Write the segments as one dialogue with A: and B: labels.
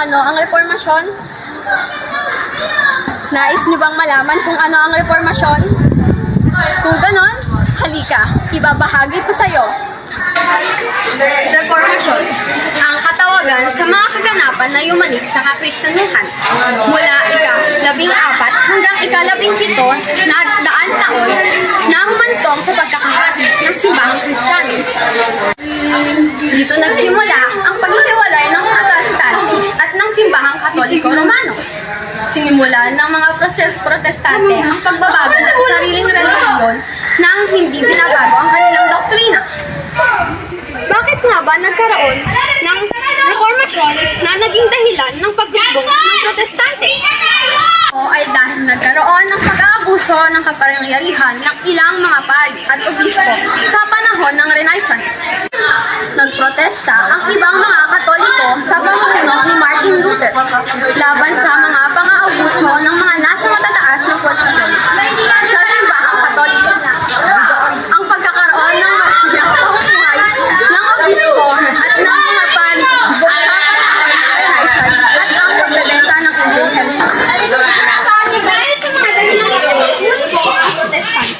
A: ano ang reformasyon? Nais niyo bang malaman kung ano ang reformasyon? Kung ganon, halika, ibabahagi ko sa iyo. Reformasyon, ang katawagan sa mga kaganapan na yumanig sa kakristyanuhan mula ika-labing apat hanggang ika-labing pito na daan taon na humantong sa pagkakahati ng simbahang kristyano. Dito nagsimula ang paghihiwalay ng protestante at ng simbahang katoliko romano. Sinimulan ng mga protestante ang pagbabago ng sariling relihiyon nang hindi binabago ang kanilang doktrina. Bakit nga ba nagkaroon ng reformasyon na naging dahilan ng pagusbong ng protestante? O ay dahil nagkaroon ng pag-aabuso ng kapangyarihan ng ilang mga pari at obispo sa panahon ng Renaissance. Nagprotesta ang ibang mga katoliko sa pamumuno ni Luther laban sa mga pang-aabuso ng mga nasa matataas na posisyon sa simbahang katoliko. Ang pagkakaroon ng matiyak pamumuhay ng obispo at ng mga pari at ang pagbebenta ng protestante.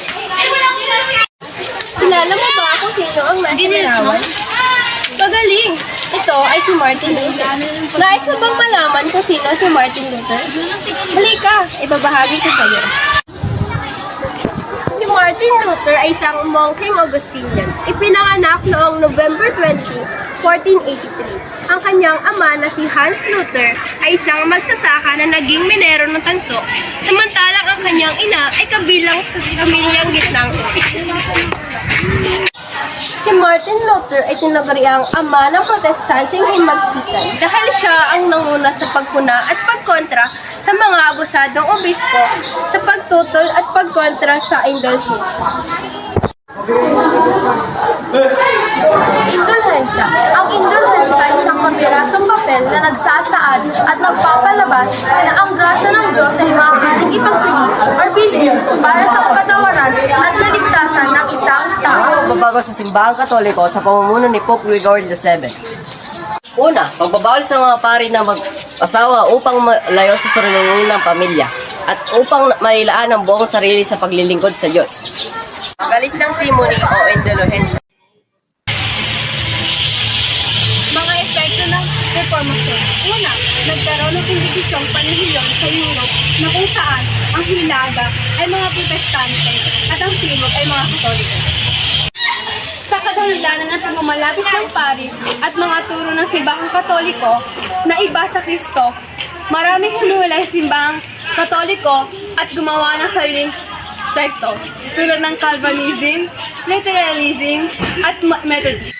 A: Kilala mo ba kung sino ang nasa larawan? Pagaling! Ito ay si Martin Luther. Nais mo bang malaman kung sino si Martin Luther? Halika, ibabahagi ko sa iyo. Si Martin Luther ay isang mongking Augustinian. Ipinanganak noong November 20, 1483. Ang kanyang ama na si Hans Luther ay isang magsasaka na naging minero ng tanso, samantalang ang kanyang ina ay kabilang sa pamilyang gitnang Luther ay tinaguri ang ama ng protestanteng himagsikan dahil siya ang nanguna sa pagpuna at pagkontra sa mga abusadong obispo sa pagtutol at pagkontra sa indulhensya. Indulhensya. Ang indulhensya ay isang pagpirasong papel na nagsasaad at nagpapalabas na ang grasya ng Diyos ay maaaring ipagpili or bilhin para sa kapatawaran
B: pagbabago sa simbahang katoliko sa pamumuno ni Pope Gregory VII. Una, pagbabawal sa mga pari na mag-asawa upang malayo sa surunungin ng pamilya at upang mailaan ang buong sarili sa paglilingkod sa Diyos. Pagalis ng simony o indulhensya.
A: Mga epekto ng reformasyon. Una, nagkaroon ng indibisyong panahilyon sa Europe na kung saan ang hilaga ay mga protestante at ang timog ay mga katoliko. Sa kadahilanan ng pagmamalabis ng Paris at mga turo ng simbahang katoliko na iba sa Kristo, maraming humuwalay sa simbahang katoliko at gumawa ng sariling sekto tulad ng Calvinism, Luteranism at Methodism.